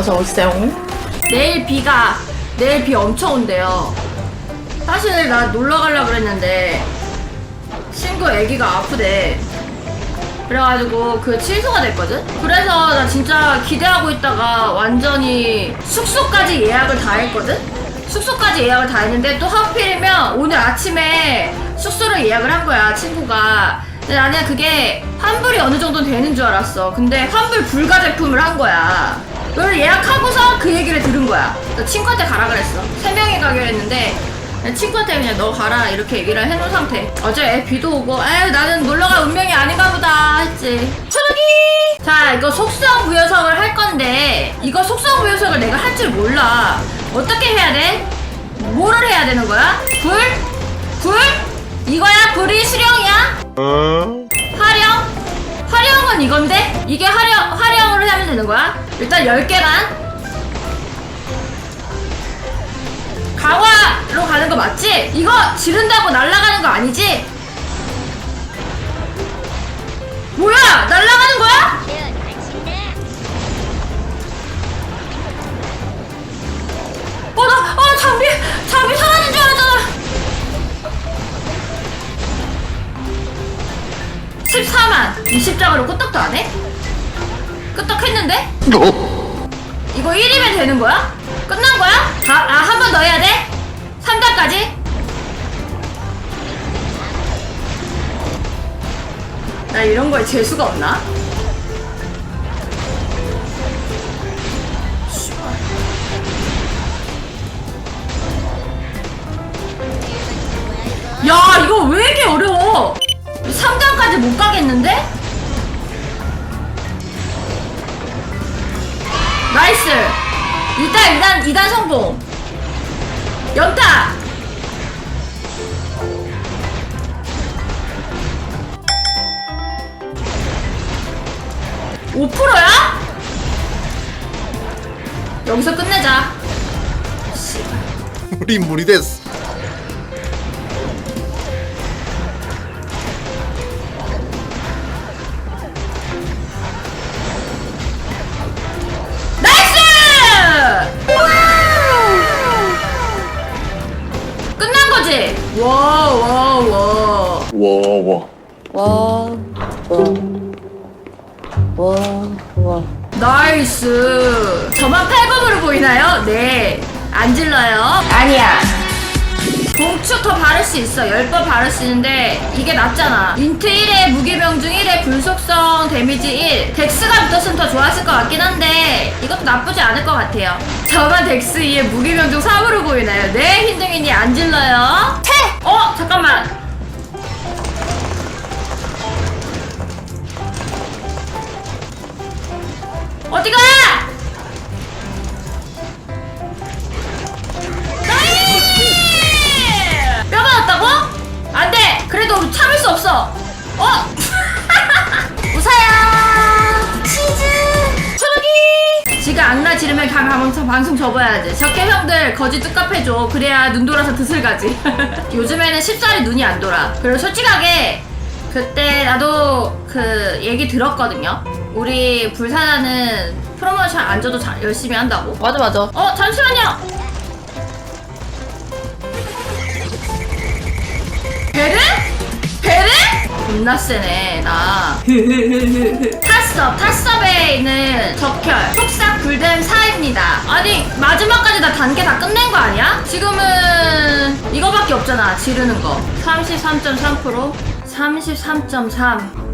어서 오세요. 내일 비가 내일 비 엄청 온대요. 사실 나 놀러 가려고 그랬는데 친구 애기가 아프대. 그래가지고 그 취소가 됐거든? 그래서 나 진짜 기대하고 있다가 완전히 숙소까지 예약을 다 했거든? 숙소까지 예약을 다 했는데 또 하필이면 오늘 아침에 숙소를 예약을 한 거야 친구가. 근데 나는 그게 환불이 어느 정도 되는 줄 알았어. 근데 환불 불가 제품을 한 거야 그걸 예약하고서 그 얘기를 들은 거야 나 친구한테 가라 그랬어 세 명이 가기로 했는데 친구한테 그냥 너 가라 이렇게 얘기를 해놓은 상태 어제 애 비도 오고 에휴 나는 놀러갈 운명이 아닌가 보다 했지 초록이 자 이거 속성 부여석을 할 건데 이거 속성 부여석을 내가 할 줄 몰라 어떻게 해야 돼? 뭐를 해야 되는 거야? 불? 불? 이거야? 불이 수령이야? 활용? 활용은 이건데? 이게 활용, 활용으로 하면 되는 거야? 일단 10개만 강화로 가는 거 맞지? 이거 지른다고 날아가는 거 아니지? 뭐야? 날아가는 거야? 어, 나, 어, 장비, 장비 사라진 14만. 20장으로 끄떡도 안 해? 끄떡 했는데? 이거 1이면 되는 거야? 끝난 거야? 다, 아, 한 번 더 해야 돼? 3단까지? 나 이런 거에 재수가 없나? 야, 이거 왜 이렇게 어려워? 3단까지 못 가겠는데? 나이스! 2단, 2단, 2단 성공! 연타! 오프로야 여기서 끝내자. 우리 무리 됐어. 나이스. 저만 8검으로 보이나요? 네. 안 질러요? 아니야. 봉추 더 바를 수 있어. 10번 바를 수 있는데 이게 낫잖아. 인트 1에 무기병중 1에 불속성 데미지 1. 덱스가 붙었으면 더 좋았을 것 같긴 한데 이것도 나쁘지 않을 것 같아요. 저만 덱스 2에 무기병중 3으로 보이나요? 네, 흰둥이니 안 질러요? 퇴! 어? 잠깐만. 악나 지르면 가 방송, 방송 접어야지. 적게 형들 거지 뚝갑해줘. 그래야 눈 돌아서 드슬 가지. 요즘에는 쉽사리 눈이 안 돌아. 그리고 솔직하게 그때 나도 그 얘기 들었거든요. 우리 불사나는 프로모션 안 줘도 자- 열심히 한다고. 맞아 맞아 어 잠시만요. 베르? 베르? 겁나 세네 나. 탑섭 탑섭에 있는 적혈 속삭 불댐 4입니다. 아니 마지막까지 나 단계 다 끝낸 거 아니야? 지금은 이거밖에 없잖아 지르는 거. 33.3% 33.3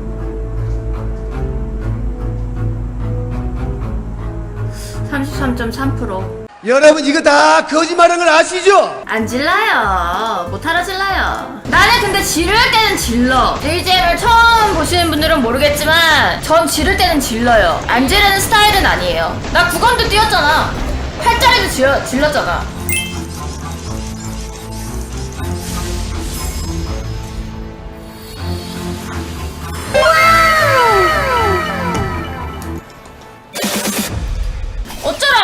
33.3% 여러분 이거 다 거짓말한 걸 아시죠? 안 질러요. 못하러 질러요. 나는 근데 지를 때는 질러. JJ를 처음 보시는 분들은 모르겠지만 전 지를 때는 질러요. 안 지르는 스타일은 아니에요. 나 9건도 뛰었잖아. 8짜리도 질러, 질렀잖아. 어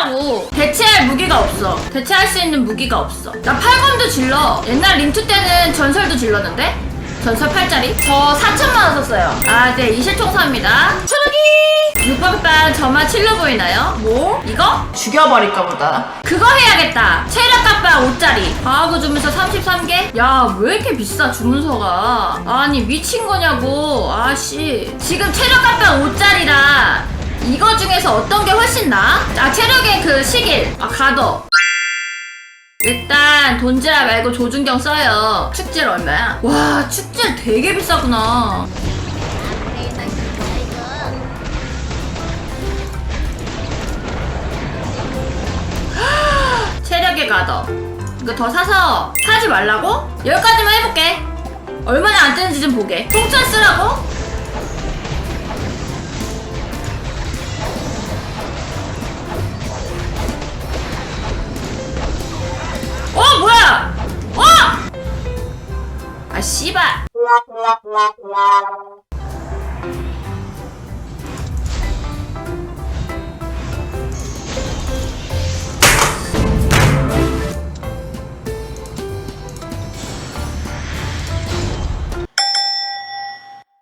쩌라고 대체할 무기가 없어. 대체할 수 있는 무기가 없어. 나 8검도 질러. 옛날 림투 때는 전설도 질렀는데? 전설 8짜리? 저 4천만원 썼어요. 아 네 이실총사입니다. 초록이! 육박빵 저만 칠러 보이나요? 뭐? 이거? 죽여버릴까 보다. 그거 해야겠다. 체력 값빵 5짜리. 과학고 주문서 33개? 야 왜 이렇게 비싸 주문서가? 아니 미친 거냐고. 아씨. 지금 체력 값빵 5짜리라 이거 중에서 어떤 게 훨씬 나아? 아 체력의 그 시길 아 가더 일단 돈지라 말고 조준경 써요 축질 얼마야? 와 축질 되게 비싸구나 체력의 가더 이거 더 사서 사지 말라고? 여기까지만 해볼게 얼마나 안 뜨는지 좀 보게 통짜 쓰라고? 어 뭐야 어! 아 씨발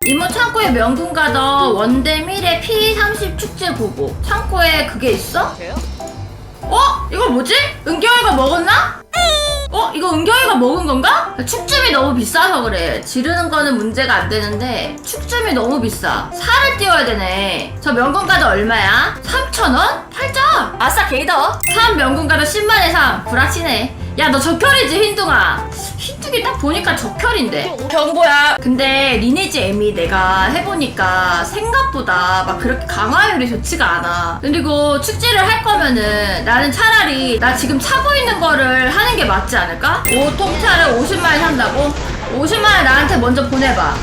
이모 창고에 명품 가더 원대 미래 P30 축제 보고 창고에 그게 있어? 어? 이거 뭐지? 은경이가 먹었나? 어? 이거 은경이가 먹은 건가? 축즙이 너무 비싸서 그래. 지르는 거는 문제가 안 되는데 축즙이 너무 비싸. 살을 띄워야 되네. 저 명품가도 얼마야? 3,000원? 팔자. 아싸 게이더. 3 명품가도 10만에 3. 불확치네. 야 너 적혈이지 흰둥아. 흰둥이 딱 보니까 적혈인데. 경보야. 근데 리니지 M이 내가 해보니까 생각보다 막 그렇게 강화율이 좋지가 않아. 그리고 축제를 할 거면은 나는 차라리 나 지금 차고 있는 거를 하는 게 맞지 않을까? 5통차를 50만에 산다고? 50만을 나한테 먼저 보내봐.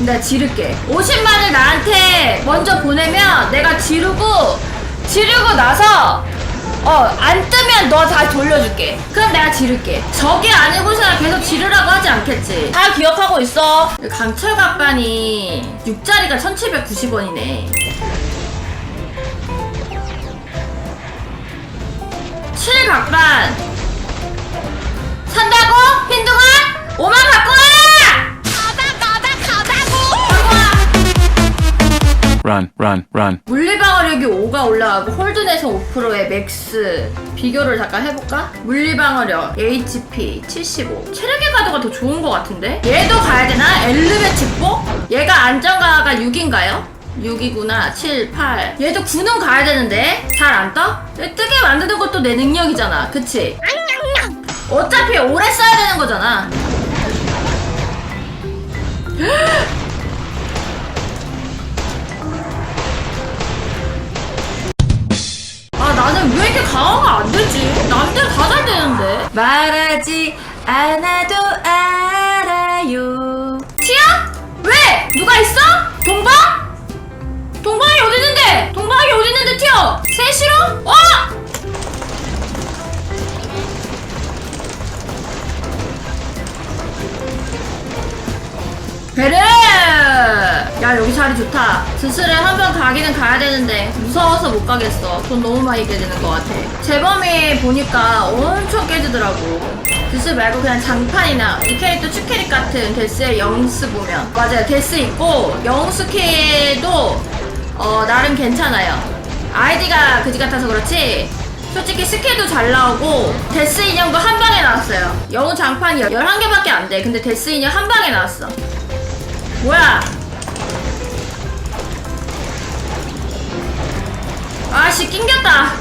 내가 지를게. 50만을 나한테 먼저 보내면 내가 지르고, 지르고 나서, 어, 안 뜨면 너 다시 돌려줄게. 그럼 내가 지를게. 저게 아니고서야 계속 지르라고 하지 않겠지. 다 기억하고 있어. 강철 갑반이 6짜리가 1790원이네. 7 각반 산다고? 흰둥아? 5만 갖고 와! 가다 가다 가다고! 갖고 와! Run, run, run. 물리 방어력이 5가 올라가고 홀든에서 5%의 맥스 비교를 잠깐 해볼까? 물리방어력 HP 75 체력의 가도가 더 좋은 것 같은데? 얘도 가야 되나? 엘르베 직보? 얘가 안정가가 6인가요? 6이구나 7, 8 얘도 9는 가야 되는데 잘 안 떠? 얘 뜨게 만드는 것도 내 능력이잖아 그치? 어차피 오래 써야 되는 거잖아 나는 왜 이렇게 강화가 안 되지? 남들 다 잘 되는데 말하지 않아도 알아요 티야? 왜? 누가 있어? 동방? 동방이 어디 있는데? 동방이 어디 있는데 튀어? 셋이로? 어? 야 여기 자리 좋다. 드스를 한번 가기는 가야 되는데 무서워서 못 가겠어. 돈 너무 많이 깨지는 것 같아. 재범이 보니까 엄청 깨지더라고. 드스 말고 그냥 장판이나 이 캐릭터 추캐릭 같은 데스의 영스 보면. 맞아요. 데스 있고 영스 캐도 어 나름 괜찮아요. 아이디가 그지 같아서 그렇지 솔직히 스킬도 잘 나오고 데스 인형도 한 방에 나왔어요. 영웅 장판이 11개밖에 안 돼. 근데 데스 인형 한 방에 나왔어. 뭐야? 아씨 낑겼다.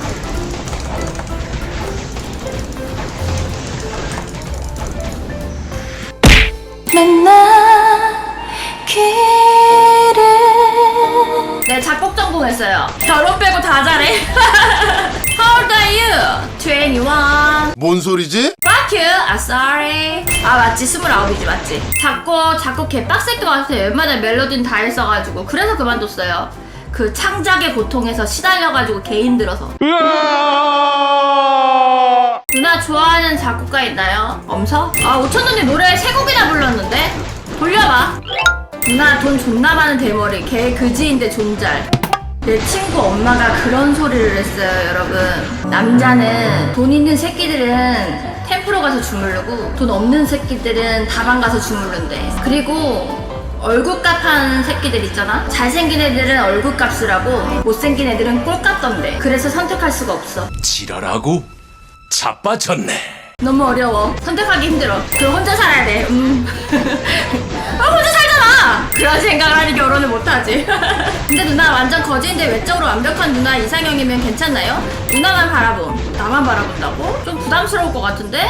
네 작곡 전공했어요. 결혼 빼고 다 잘해. How old are you? 21. 뭔 소리지? Fuck you, I'm sorry. 아 맞지, 스물아홉이지 맞지. 작곡 작곡 개빡셀 것 같아요. 웬만한 멜로디는 다 했어가지고 그래서 그만뒀어요. 그 창작의 고통에서 시달려가지고 개인 들어서. 누나 좋아하는 작곡가 있나요? 엄서? 아 오천원이 노래 세 곡이나 불렀는데? 돌려봐. 누나 돈 존나 많은 대머리 개 그지인데 존잘. 내 친구 엄마가 그런 소리를 했어요, 여러분. 남자는 돈 있는 새끼들은 템프로 가서 주무르고 돈 없는 새끼들은 다방 가서 주무른대. 그리고 얼굴값 하는 새끼들 있잖아 잘생긴 애들은 얼굴값을 하고 못생긴 애들은 꼴값던데 그래서 선택할 수가 없어 지랄하고 자빠졌네. 너무 어려워 선택하기 힘들어 그 혼자 살아야 돼 음. 아 혼자 살잖아 그런 생각을 하니 결혼을 못하지 근데 누나 완전 거지인데 외적으로 완벽한 누나 이상형이면 괜찮나요? 누나만 바라봄 나만 바라본다고? 좀 부담스러울 것 같은데?